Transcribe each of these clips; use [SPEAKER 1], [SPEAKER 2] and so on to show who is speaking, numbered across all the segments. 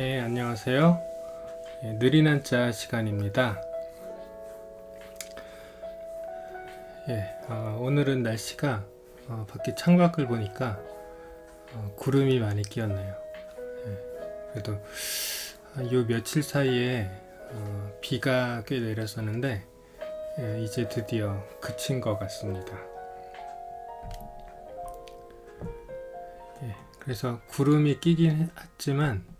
[SPEAKER 1] 예, 안녕하세요. 예, 느린 한자 시간입니다. 예, 어, 오늘은 날씨가 어, 밖에 창밖을 보니까 어, 구름이 많이 끼었네요. 예, 그래도 요 며칠 사이에 어, 비가 꽤 내렸었는데 예, 이제 드디어 그친 것 같습니다. 예, 그래서 구름이 끼긴 했지만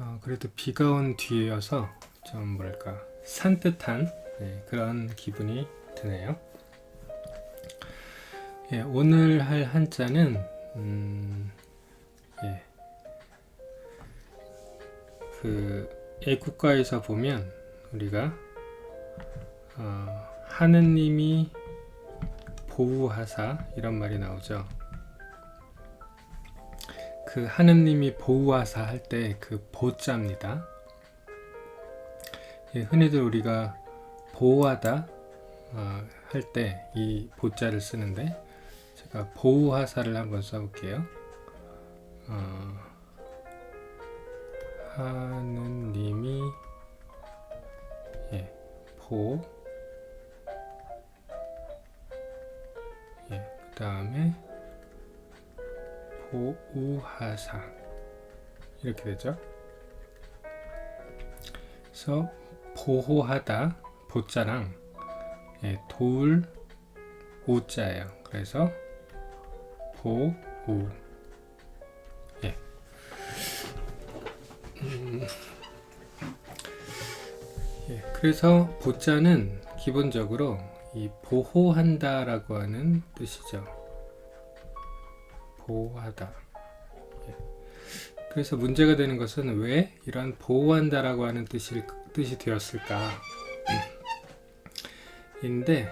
[SPEAKER 1] 어, 그래도 비가 온 뒤여서 좀 뭐랄까 산뜻한 네, 그런 기분이 드네요. 예, 오늘 할 한자는 음, 예, 그 애국가에서 보면 우리가 어, 하느님이 보호하사 이런 말이 나오죠. 그 하느님이 보호하사 할 때 그 보자입니다. 예, 흔히들 우리가 보호하다 어, 할때 이 보자를 쓰는데 제가 보호하사를 한번 써볼게요. 어, 하느님이 예, 보 예, 그 다음에 보우하사 이렇게 되죠. 그래서 보호하다 보자랑 예, 도울 우자예요. 그래서 보우 예. 음, 예. 그래서 보자는 기본적으로 이 보호한다라고 하는 뜻이죠. 보호하다. 예. 그래서 문제가 되는 것은 왜 이런 보호한다라고 하는 뜻이, 뜻이 되었을까? 인데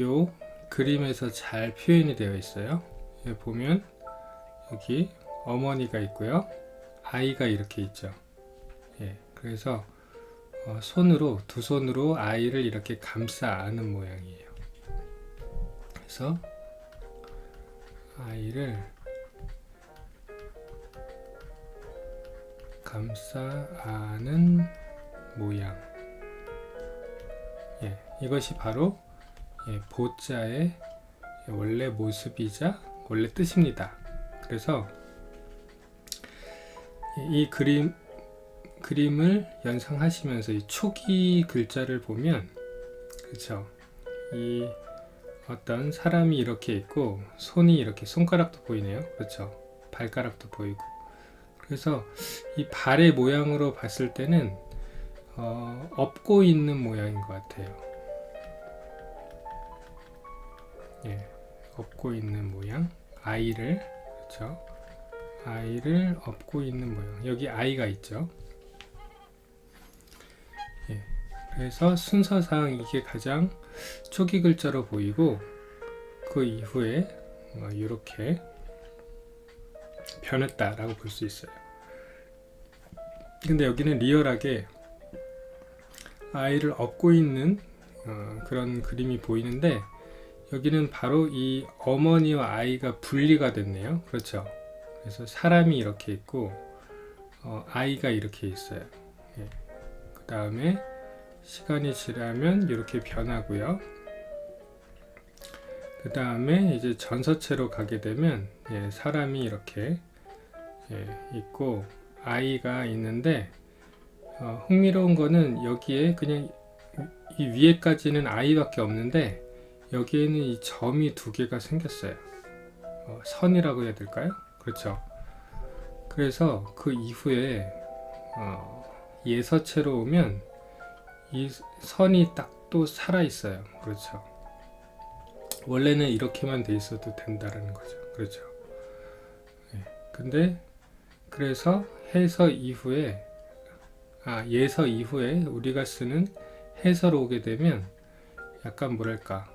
[SPEAKER 1] 요 그림에서 잘 표현이 되어 있어요. 여기 보면 여기 어머니가 있고요. 아이가 이렇게 있죠. 예. 그래서 어, 손으로 두 손으로 아이를 이렇게 감싸 안은 모양이에요. 그래서 아이를 감싸 안은 모양. 예, 이것이 바로 예, 보자의 원래 모습이자 원래 뜻입니다. 그래서 이 그림 그림을 연상하시면서 이 초기 글자를 보면 그렇죠. 이 어떤 사람이 이렇게 있고 손이 이렇게 손가락도 보이네요. 그렇죠. 발가락도 보이고. 그래서 이 발의 모양으로 봤을 때는 어, 업고 있는 모양인 것 같아요. 예, 업고 있는 모양. 아이를 그렇죠. 아이를 업고 있는 모양. 여기 아이가 있죠. 예, 그래서 순서상 이게 가장 초기 글자로 보이고 그 이후에 이렇게 변했다라고 볼 수 있어요. 근데 여기는 리얼하게 아이를 업고 있는 어, 그런 그림이 보이는데 여기는 바로 이 어머니와 아이가 분리가 됐네요. 그렇죠. 그래서 사람이 이렇게 있고 어, 아이가 이렇게 있어요. 예. 그 다음에 시간이 지나면 이렇게 변하고요. 그 다음에 이제 전서체로 가게 되면 예, 사람이 이렇게 예, 있고 아이가 있는데 어, 흥미로운 거는 여기에 그냥 이 위에까지는 아이밖에 없는데 여기에는 이 점이 두 개가 생겼어요. 어, 선이라고 해야 될까요? 그렇죠. 그래서 그 이후에 어, 예서체로 오면 이 선이 딱 또 살아 있어요. 그렇죠. 원래는 이렇게만 돼 있어도 된다라는 거죠. 그렇죠. 네. 근데 그래서 해서 이후에 아 예서 이후에 우리가 쓰는 해서로 오게 되면 약간 뭐랄까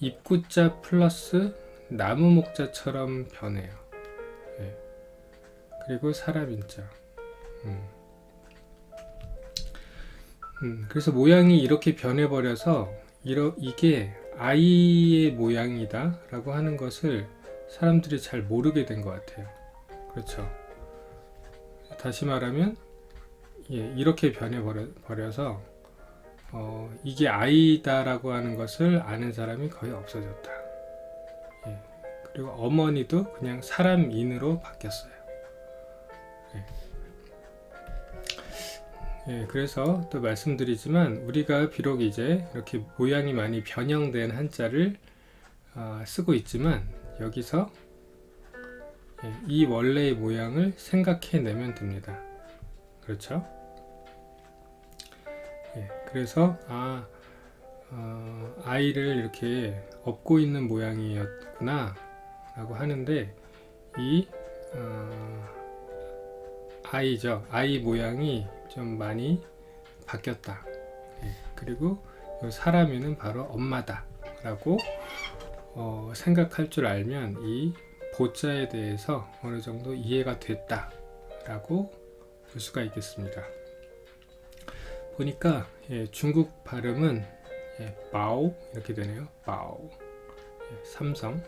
[SPEAKER 1] 입구자 플러스 나무 목자처럼 변해요. 네. 그리고 사람인자. 음. 음, 그래서 모양이 이렇게 변해버려서 이러, 이게 아이의 모양이다 라고 하는 것을 사람들이 잘 모르게 된 것 같아요. 그렇죠. 다시 말하면 예, 이렇게 변해 버려, 버려서 어, 이게 아이다라고 하는 것을 아는 사람이 거의 없어졌다. 예, 그리고 어머니도 그냥 사람인으로 바뀌었어요. 예. 예, 그래서 또 말씀드리지만 우리가 비록 이제 이렇게 모양이 많이 변형된 한자를 아, 쓰고 있지만 여기서 예, 이 원래의 모양을 생각해내면 됩니다. 그렇죠? 예, 그래서 아 어, 아이를 이렇게 업고 있는 모양이었구나 라고 하는데 이 어, 아이죠 아이 모양이 좀 많이 바뀌었다 예, 그리고 이 사람이는 바로 엄마다 라고 어, 생각할 줄 알면 이 보자에 대해서 어느 정도 이해가 됐다 라고 볼 수가 있겠습니다 보니까 예, 중국 발음은 예, 바오 이렇게 되네요. 바오 예, 삼성.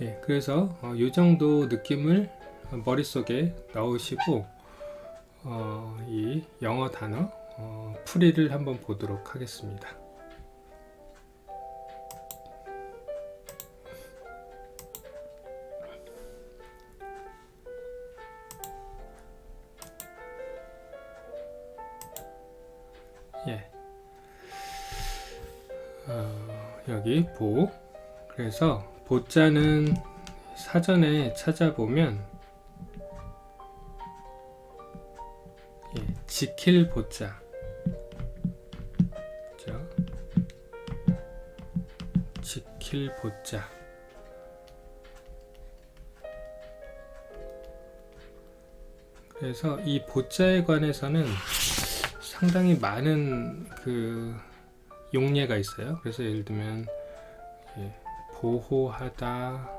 [SPEAKER 1] 예, 그래서 어, 이 정도 느낌을 머릿속에 넣으시고 어, 이 영어 단어 어, 풀이를 한번 보도록 하겠습니다. 예. 어, 여기 보. 그래서 보자는 사전에 찾아보면 지킬 보자. 그죠? 지킬 보자. 그래서 이 보자에 관해서는 상당히 많은 그 용례가 있어요. 그래서 예를 들면 예, 보호하다,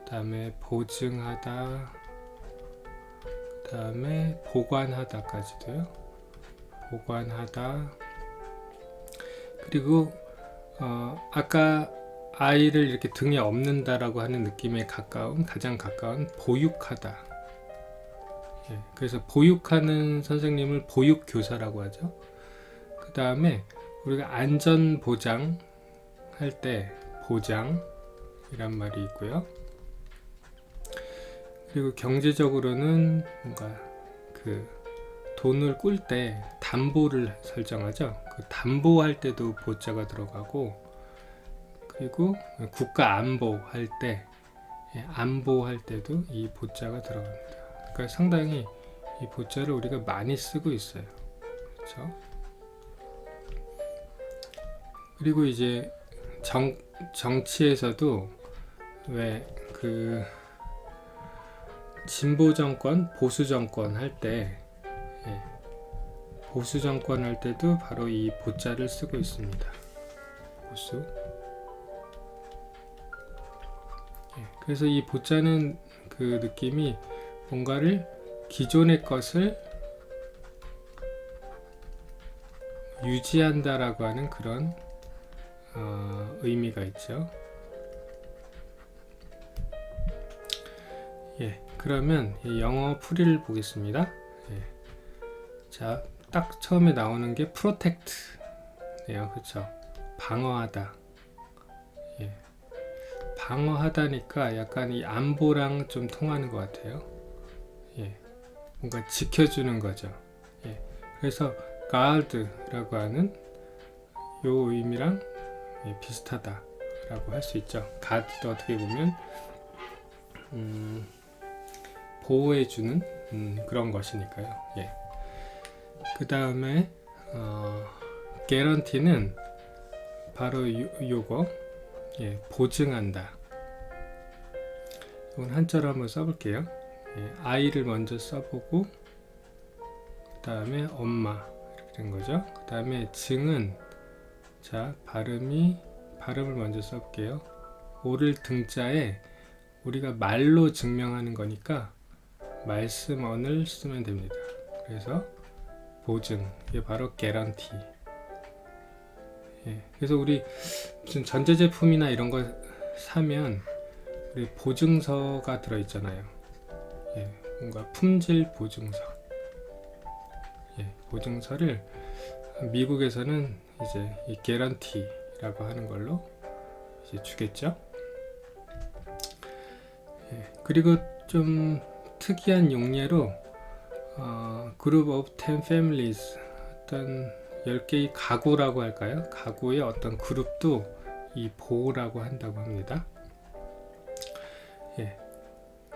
[SPEAKER 1] 그다음에 보증하다, 그 다음에 보관하다까지도요. 보관하다. 그리고 어, 아까 아이를 이렇게 등에 업는다라고 하는 느낌에 가까운 가장 가까운 보육하다. 예, 그래서 보육하는 선생님을 보육 교사라고 하죠. 그 다음에 우리가 안전 보장 할 때 보장이란 말이 있고요. 그리고 경제적으로는 뭔가 그 돈을 꿀 때 담보를 설정하죠. 그 담보할 때도 보자가 들어가고 그리고 국가 안보할 때 예, 안보할 때도 이 보자가 들어갑니다. 그러니까 상당히 이 보자를 우리가 많이 쓰고 있어요. 그렇죠? 그리고 이제 정, 정치에서도 왜그 진보 정권, 보수 정권 할 때, 예, 보수 정권 할 때도 바로 이 보자를 쓰고 있습니다. 보수. 예, 그래서 이 보자는 그 느낌이 뭔가를 기존의 것을 유지한다라고 하는 그런 어, 의미가 있죠. 그러면 이 영어 풀이를 보겠습니다. 예. 자, 딱 처음에 나오는 게 protect네요, 그렇죠? 방어하다. 예. 방어하다니까 약간 이 안보랑 좀 통하는 것 같아요. 예, 뭔가 지켜주는 거죠. 예, 그래서 guard라고 하는 요 의미랑 예, 비슷하다라고 할 수 있죠. guard도 어떻게 보면 음, 보호해주는 음, 그런 것이니까요. 예. 그 다음에 어, guarantee는 바로 요, 요거 예, 보증한다. 이건 한자로 한번 써볼게요. 예, 아이를 먼저 써보고 그 다음에 엄마 이렇게 된 거죠. 그 다음에 증은 자 발음이 발음을 먼저 써볼게요. 오를 등자에 우리가 말로 증명하는 거니까 말씀언을 쓰면 됩니다. 그래서 보증 이게 바로 개런티. 예, 그래서 우리 무슨 전자제품이나 이런 거 사면 우리 보증서가 들어있잖아요. 예, 뭔가 품질 보증서. 예, 보증서를 미국에서는 이제 이 개런티라고 하는 걸로 이제 주겠죠. 예, 그리고 좀 특이한 용례로 어, 그룹 of 10 families 어떤 10개의 가구라고 할까요? 가구의 어떤 그룹도 이 보호라고 한다고 합니다. 예.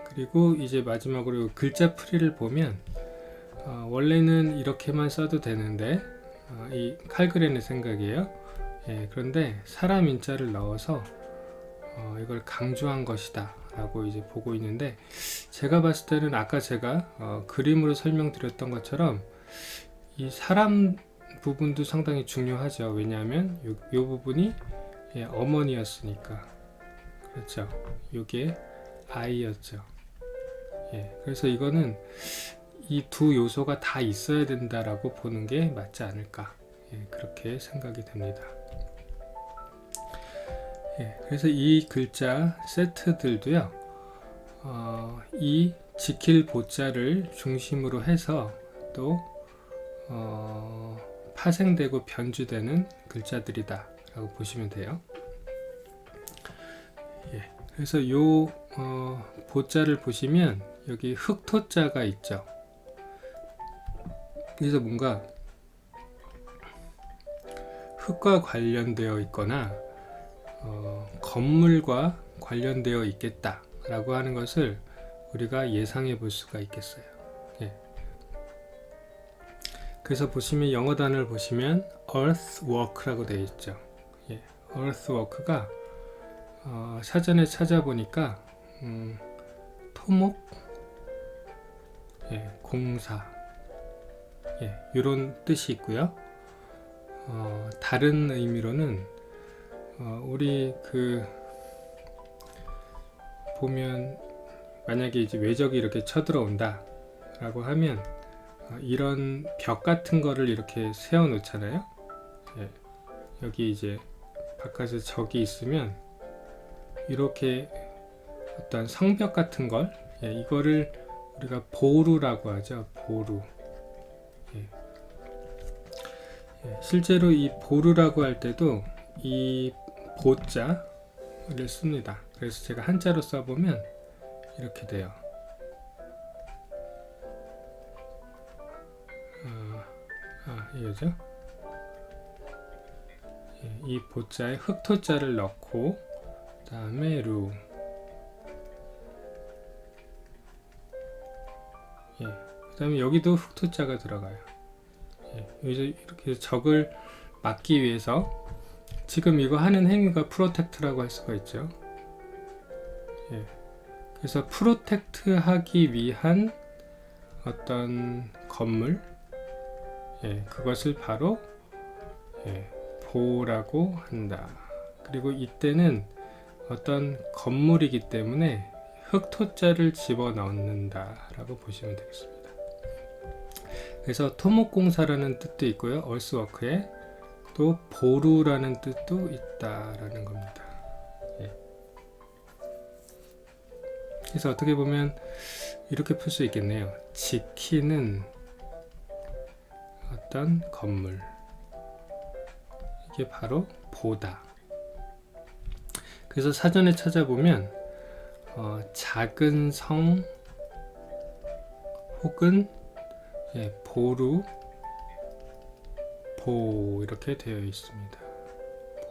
[SPEAKER 1] 그리고 이제 마지막으로 글자 풀이를 보면 어, 원래는 이렇게만 써도 되는데 어, 이 칼그렌의 생각이에요. 예, 그런데 사람 인자를 넣어서 어, 이걸 강조한 것이다 라고 이제 보고 있는데 제가 봤을 때는 아까 제가 어, 그림으로 설명드렸던 것처럼 이 사람 부분도 상당히 중요하죠. 왜냐하면 요, 요 부분이 예, 어머니였으니까. 그렇죠. 요게 아이였죠. 예, 그래서 이거는 이 두 요소가 다 있어야 된다라고 보는 게 맞지 않을까. 예, 그렇게 생각이 됩니다. 예, 그래서 이 글자 세트들도요, 어, 이 지킬 보자를 중심으로 해서 또 어, 파생되고 변주되는 글자들이다 라고 보시면 돼요. 예, 그래서 요 어, 보자를 보시면 여기 흑토자가 있죠. 그래서 뭔가 흙과 관련되어 있거나 어, 건물과 관련되어 있겠다라고 하는 것을 우리가 예상해 볼 수가 있겠어요. 예. 그래서 보시면 영어 단어를 보시면 earthwork라고 되어 있죠. 예. earthwork가 어, 사전에 찾아보니까 음, 토목, 예, 공사, 예, 이런 뜻이 있고요. 어, 다른 의미로는 어, 우리 그 보면 만약에 이제 외적이 이렇게 쳐들어온다라고 하면 어, 이런 벽 같은 거를 이렇게 세워 놓잖아요. 예, 여기 이제 바깥에 적이 있으면 이렇게 어떤 성벽 같은 걸 예, 이거를 우리가 보루라고 하죠. 보루. 예. 예, 실제로 이 보루라고 할 때도 이 보자를 씁니다. 그래서 제가 한자로 써보면 이렇게 돼요. 아, 아 이거죠? 예, 이 보자에 흑토자를 넣고 다음에 루 예, 그 다음에 여기도 흑토자가 들어가요. 예, 여기서 이렇게 적을 막기 위해서 지금 이거 하는 행위가 프로텍트라고 할 수가 있죠. 예, 그래서 프로텍트 하기 위한 어떤 건물, 예, 그것을 바로 예, 보호라고 한다. 그리고 이때는 어떤 건물이기 때문에 흑토자를 집어 넣는다라고 보시면 되겠습니다. 그래서 토목공사라는 뜻도 있고요. 얼스워크에 또 보루라는 뜻도 있다라는 겁니다. 예. 그래서 어떻게 보면 이렇게 풀 수 있겠네요. 지키는 어떤 건물. 이게 바로 보다. 그래서 사전에 찾아보면 어, 작은 성 혹은 예, 보루 보 이렇게 되어 있습니다.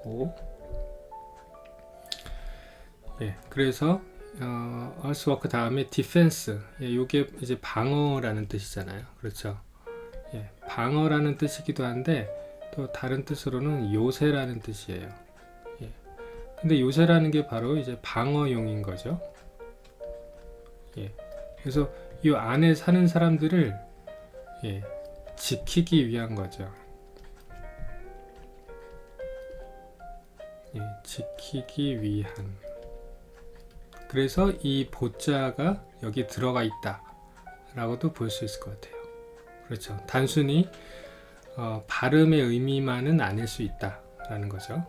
[SPEAKER 1] 보. 예, 그래서 어, earthwork 다음에 defense. 예, 이게 이제 방어라는 뜻이잖아요. 그렇죠? 예, 방어라는 뜻이기도 한데 또 다른 뜻으로는 요새라는 뜻이에요. 예. 근데 요새라는 게 바로 이제 방어용인 거죠. 예. 그래서 이 안에 사는 사람들을 예, 지키기 위한 거죠. 예, 지키기 위한. 그래서 이 보자가 여기 들어가 있다 라고도 볼 수 있을 것 같아요. 그렇죠. 단순히 어, 발음의 의미만은 아닐 수 있다 라는 거죠.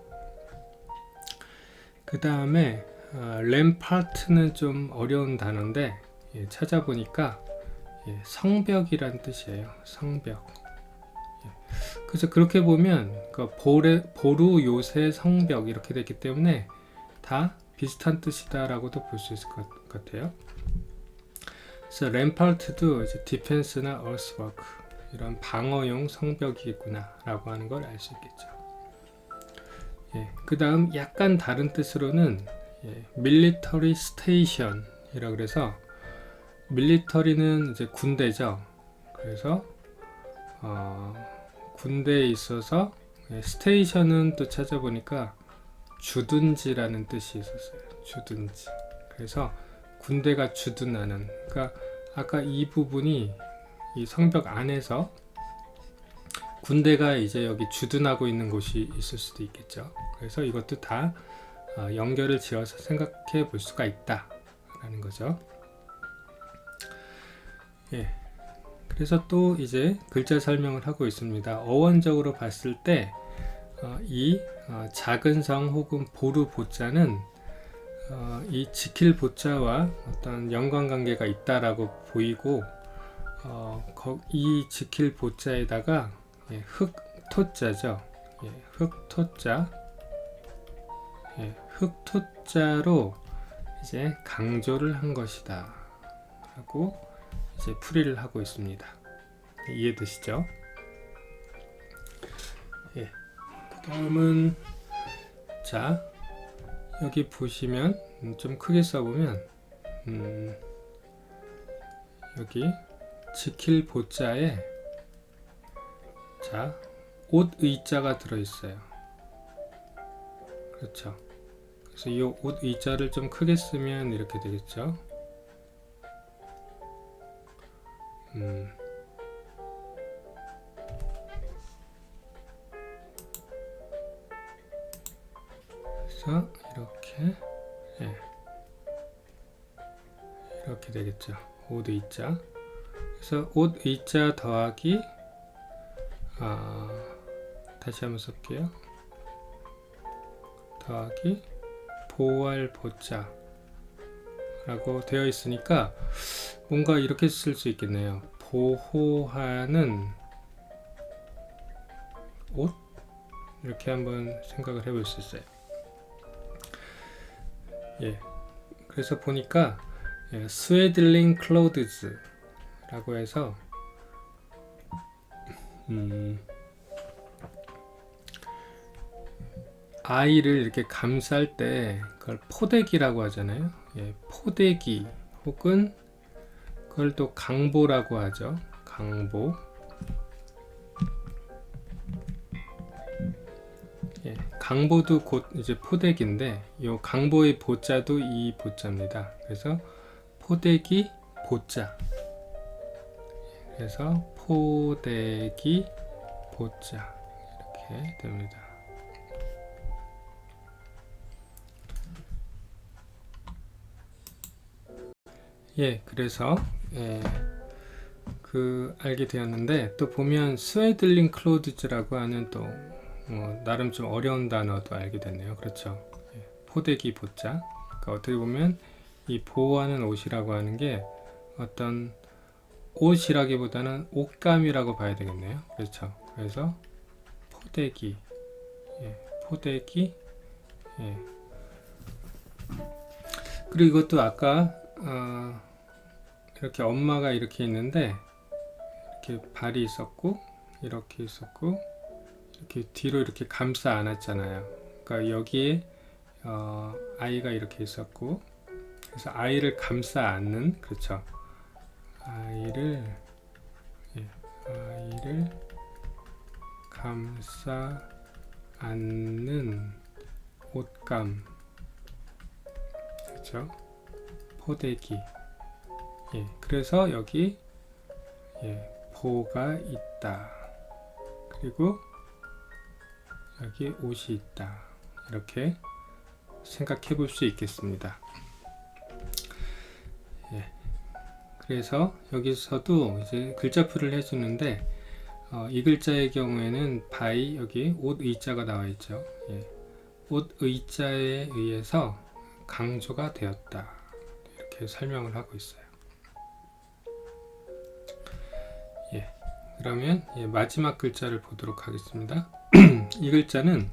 [SPEAKER 1] 그 다음에 어, 램파트는 좀 어려운 단어인데 예, 찾아보니까 예, 성벽이란 뜻이에요. 성벽. 예, 그래서 그렇게 보면 그 보레, 보루 요새 성벽 이렇게 됐기 때문에 다 비슷한 뜻이다라고도 볼 수 있을 것 같아요. 그래서 램파트도 이제 디펜스나 어스워크 이런 방어용 성벽이겠구나라고 하는 걸 알 수 있겠죠. 예, 그 다음 약간 다른 뜻으로는 예, military station이라 그래서 밀리터리는 이제 군대죠. 그래서 어, 군대에 있어서 예, 스테이션은 또 찾아보니까 주둔지라는 뜻이 있었어요. 주둔지. 그래서 군대가 주둔하는. 그러니까 아까 이 부분이 이 성벽 안에서 군대가 이제 여기 주둔하고 있는 곳이 있을 수도 있겠죠. 그래서 이것도 다 어, 연결을 지어서 생각해 볼 수가 있다라는 거죠. 예. 그래서 또 이제 글자 설명을 하고 있습니다. 어원적으로 봤을 때, 어, 이 어, 작은 성 혹은 보루 보자는 어, 이 지킬 보자와 어떤 연관관계가 있다라고 보이고, 어, 거- 이 지킬 보자에다가 예, 흑토자죠. 예, 흑토자. 예, 흑토자로 이제 강조를 한 것이다. 라고 이제 풀이를 하고 있습니다. 이해되시죠? 예. 다음은 자 여기 보시면 음, 좀 크게 써보면 음, 여기 지킬 보자에 자 옷 의자가 들어 있어요. 그렇죠. 그래서 이 옷 의자를 좀 크게 쓰면 이렇게 되겠죠. 음. 그래서 이렇게 예. 이렇게 되겠죠. 옷 의자. 그래서 옷 의자 더하기 아 다시 한번 쓸게요. 더하기 보알 보자 라고 되어 있으니까 뭔가 이렇게 쓸 수 있겠네요. 보호하는 옷? 이렇게 한번 생각을 해볼 수 있어요. 예. 그래서 보니까 예, 스웨들링 클로드즈라고 해서 음, 아이를 이렇게 감쌀 때 그걸 포대기라고 하잖아요. 예, 포대기 혹은 그걸 또 강보라고 하죠. 강보. 예, 강보도 곧 이제 포대기인데 이 강보의 보자도 이 보자입니다. 그래서 포대기 보자. 그래서 포대기 보자 이렇게 됩니다. 예, 그래서 예, 그 알게 되었는데 또 보면 스웨들링 클로드즈라고 하는 또 어, 나름 좀 어려운 단어도 알게 됐네요. 그렇죠. 예, 포대기 보자. 그러니까 어떻게 보면 이 보호하는 옷이라고 하는 게 어떤 옷이라기보다는 옷감이라고 봐야 되겠네요. 그렇죠. 그래서 포대기, 예, 포대기, 예. 그리고 이것도 아까 어, 이렇게 엄마가 이렇게 있는데 이렇게 발이 있었고 이렇게 있었고 이렇게 뒤로 이렇게 감싸 안았잖아요. 그러니까 여기에 어, 아이가 이렇게 있었고 그래서 아이를 감싸 안는 그렇죠. 아이를 예, 아이를 감싸 안는 옷감 그렇죠. 포대기 예, 그래서 여기 예, 보가 있다. 그리고 여기 옷이 있다. 이렇게 생각해 볼 수 있겠습니다. 예, 그래서 여기서도 이제 글자풀을 해주는데 어, 이 글자의 경우에는 by 여기 옷 의자가 나와 있죠. 예, 옷 의자에 의해서 강조가 되었다. 이렇게 설명을 하고 있어요. 그러면 예, 마지막 글자를 보도록 하겠습니다. 이 글자는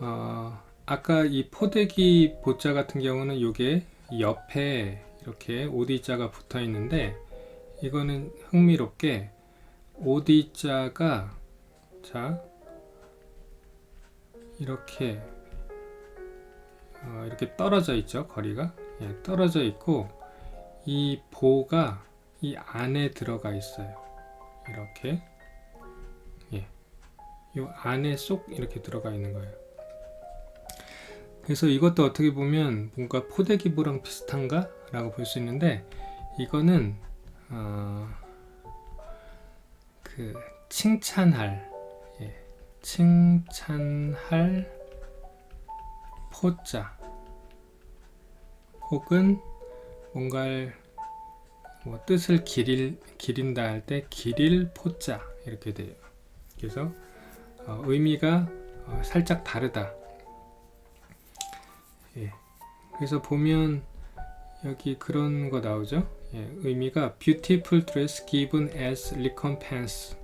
[SPEAKER 1] 어, 아까 이 포대기 보자 같은 경우는 이게 옆에 이렇게 오디자가 붙어 있는데 이거는 흥미롭게 오디자가 자 이렇게 어, 이렇게 떨어져 있죠 거리가 예, 떨어져 있고 이 보가 이 안에 들어가 있어요. 이렇게. 예, 이 안에 쏙 이렇게 들어가 있는 거예요. 그래서 이것도 어떻게 보면 뭔가 포대기보랑 비슷한가? 라고 볼 수 있는데 이거는 어, 그 칭찬할 예, 칭찬할 포자. 혹은 뭔가를 뭐 뜻을 기릴 기린다 할때 기릴 포자 이렇게 돼요. 그래서 어, 의미가 어, 살짝 다르다. 예. 그래서 보면 여기 그런 거 나오죠. 예, 의미가 beautiful dress given as recompense.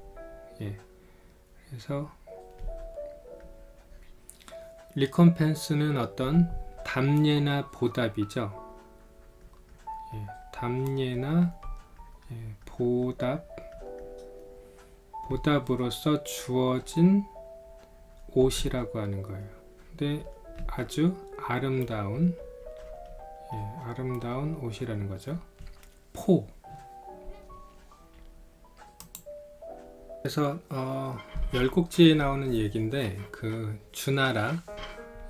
[SPEAKER 1] 예. 그래서 recompense는 어떤 답례나 보답이죠. 예, 답례나 예, 보답 보답으로서 주어진 옷이라고 하는 거예요. 근데 아주 아름다운 예, 아름다운 옷이라는 거죠. 포. 그래서 어, 열국지에 나오는 얘기인데 그 주나라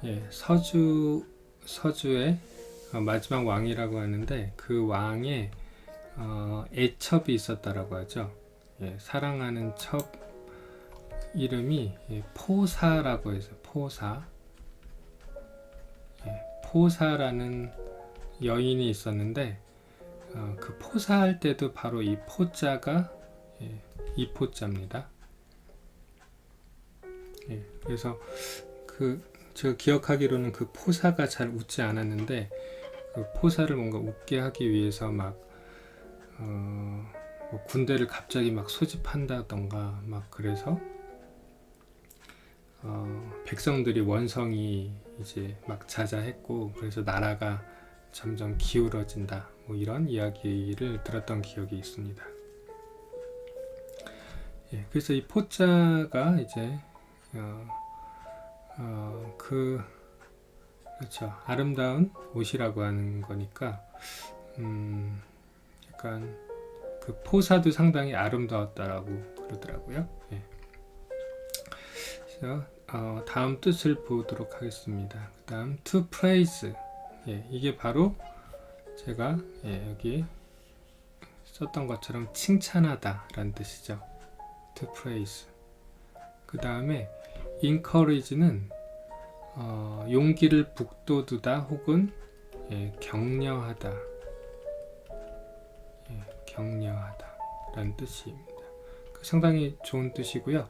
[SPEAKER 1] 예, 서주 서주의 어, 마지막 왕이라고 하는데 그 왕의 어, 애첩이 있었다라고 하죠. 예, 사랑하는 첩 이름이 예, 포사라고 해서 포사. 예, 포사라는 여인이 있었는데 어, 그 포사할 때도 바로 이 포자가 예, 이 포자입니다. 예, 그래서 그 제가 기억하기로는 그 포사가 잘 웃지 않았는데 그 포사를 뭔가 웃게 하기 위해서 막 어, 뭐 군대를 갑자기 막 소집한다던가 막 그래서 어, 백성들이 원성이 이제 막 자자했고 그래서 나라가 점점 기울어진다 뭐 이런 이야기를 들었던 기억이 있습니다. 예, 그래서 이 포자가 이제 어, 어, 그 그렇죠 아름다운 옷이라고 하는 거니까 음, 약간 그 포사도 상당히 아름다웠다라고 그러더라고요. 예. 그래서 어, 다음 뜻을 보도록 하겠습니다. 그 다음 to praise 예, 이게 바로 제가 예, 여기 썼던 것처럼 칭찬하다 라는 뜻이죠. to praise. 그 다음에 encourage는 어, 용기를 북돋우다 혹은 예, 격려하다. 예, 격려하다 라는 뜻입니다. 그 상당히 좋은 뜻이고요.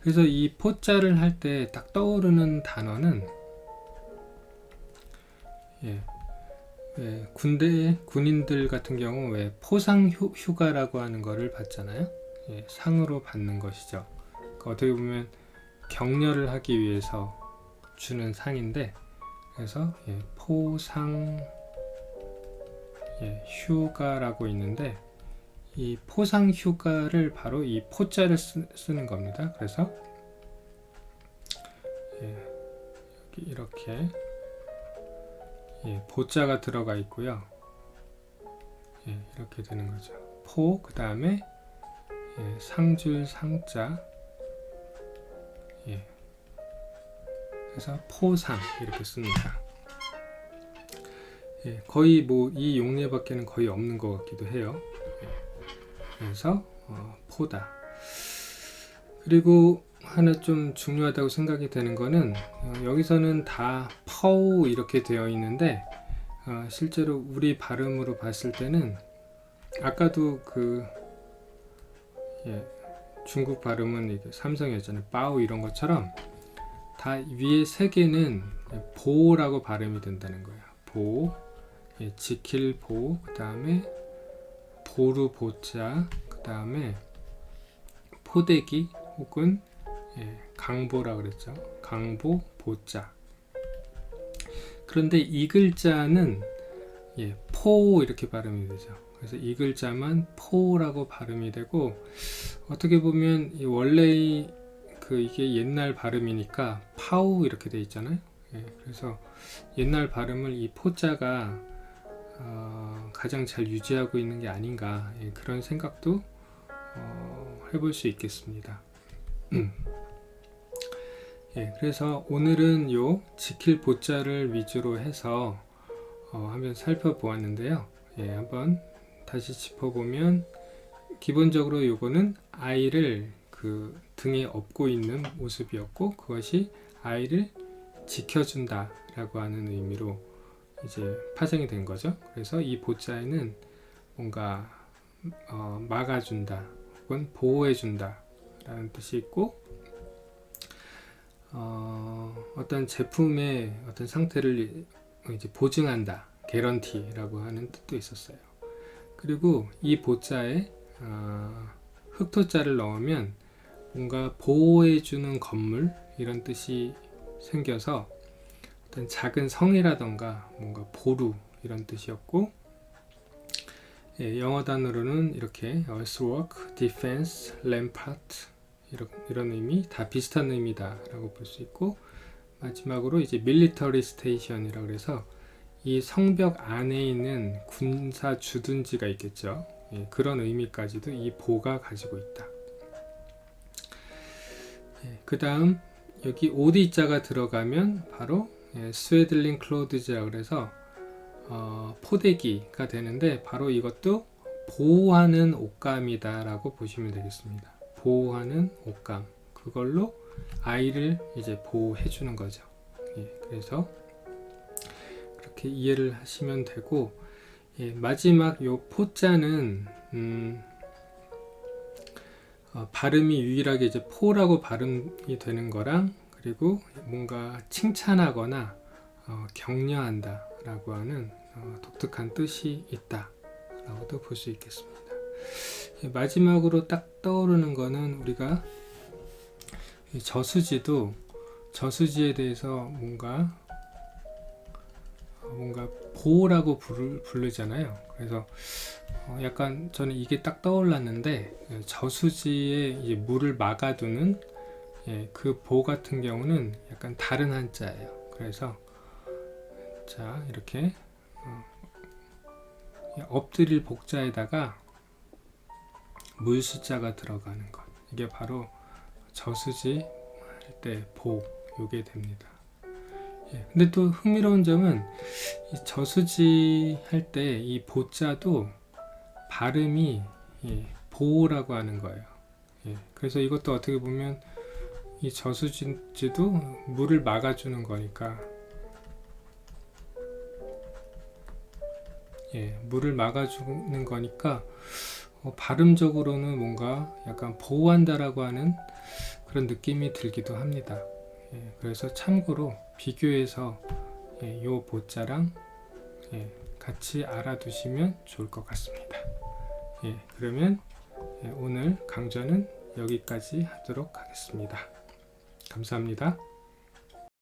[SPEAKER 1] 그래서 이 포자를 할 때 딱 떠오르는 단어는 예, 예, 군대 군인들 같은 경우 왜 포상 휴, 휴가라고 하는 거를 받잖아요. 예, 상으로 받는 것이죠. 그러니까 어떻게 보면 격려를 하기 위해서 주는 상인데 그래서 예, 포상 예, 휴가라고 있는데 이 포상 휴가를 바로 이 포자를 쓰, 는 겁니다. 그래서 예, 여기 이렇게 예, 보자가 들어가 있고요. 예, 이렇게 되는 거죠. 포, 그 다음에 예, 상줄 상자. 그래서 포상 이렇게 씁니다. 예, 거의 뭐 이 용례밖에는 거의 없는 것 같기도 해요. 예. 그래서 어, 포다. 그리고 하나 좀 중요하다고 생각이 되는 거는 어, 여기서는 다 퍼우 이렇게 되어 있는데 어, 실제로 우리 발음으로 봤을 때는 아까도 그 예, 중국 발음은 이게 삼성이었잖아요. 빠우 이런 것처럼 다 위에 세 개는 보라고 발음이 된다는 거예요. 보, 예, 지킬 보, 그 다음에 보루 보자, 그그 다음에 포대기 혹은 예, 강보라 그랬죠. 강보 보자. 그런데 이 글자는 예, 포 이렇게 발음이 되죠. 그래서 이 글자만 포라고 발음이 되고 어떻게 보면 이 원래 그 이게 옛날 발음이니까 파우 이렇게 돼 있잖아요. 예, 그래서 옛날 발음을 이 포자가 어, 가장 잘 유지하고 있는 게 아닌가 예, 그런 생각도 어, 해볼 수 있겠습니다. 예, 그래서 오늘은 요 지킬 보자를 위주로 해서 어, 한번 살펴보았는데요. 예, 한번 다시 짚어보면 기본적으로 요거는 아이를 그 등에 업고 있는 모습이었고 그것이 아이를 지켜준다라고 하는 의미로 이제 파생이 된 거죠. 그래서 이 보자에는 뭔가 어, 막아준다 혹은 보호해준다라는 뜻이 있고 어, 어떤 제품의 어떤 상태를 이제 보증한다, 개런티라고 하는 뜻도 있었어요. 그리고 이 보자에 어, 흑토자를 넣으면 뭔가 보호해주는 건물 이런 뜻이 생겨서 어떤 작은 성이라던가 뭔가 보루 이런 뜻이었고 예, 영어 단어로는 이렇게 earthwork, defense, rampart 이런, 이런 의미 다 비슷한 의미다 라고 볼 수 있고 마지막으로 이제 military station이라고 그래서 이 성벽 안에 있는 군사 주둔지가 있겠죠. 예, 그런 의미까지도 이 보가 가지고 있다. 예, 그 다음 여기 오디자가 들어가면 바로 예, 스웨들링 클로드즈라고 그래서 어, 포대기가 되는데 바로 이것도 보호하는 옷감이다 라고 보시면 되겠습니다. 보호하는 옷감 그걸로 아이를 이제 보호해 주는 거죠. 예, 그래서 그렇게 이해를 하시면 되고 예, 마지막 요 포자는 음, 어, 발음이 유일하게 이제 포라고 발음이 되는 거랑 그리고 뭔가 칭찬하거나 어, 격려한다 라고 하는 어, 독특한 뜻이 있다 라고도 볼 수 있겠습니다. 예, 마지막으로 딱 떠오르는 거는 우리가 이 저수지도 저수지에 대해서 뭔가 어, 뭔가 보호라고 부르, 부르잖아요. 그래서 어, 약간 저는 이게 딱 떠올랐는데 예, 저수지에 이제 물을 막아두는 예, 그 보 같은 경우는 약간 다른 한자예요. 그래서 자 이렇게 어, 예, 엎드릴 복자에다가 물 숫자가 들어가는 것 이게 바로 저수지 할 때 보 요게 됩니다. 예, 근데 또 흥미로운 점은 이 저수지 할 때 이 보자도 발음이 예, 보라고 하는 거예요. 예, 그래서 이것도 어떻게 보면 이 저수지도 물을 막아주는 거니까 예, 물을 막아주는 거니까 어, 발음적으로는 뭔가 약간 보호한다라고 하는 그런 느낌이 들기도 합니다. 예, 그래서 참고로 비교해서 예, 요 보자랑 예, 같이 알아두시면 좋을 것 같습니다. 예, 그러면 예, 오늘 강좌는 여기까지 하도록 하겠습니다. 감사합니다.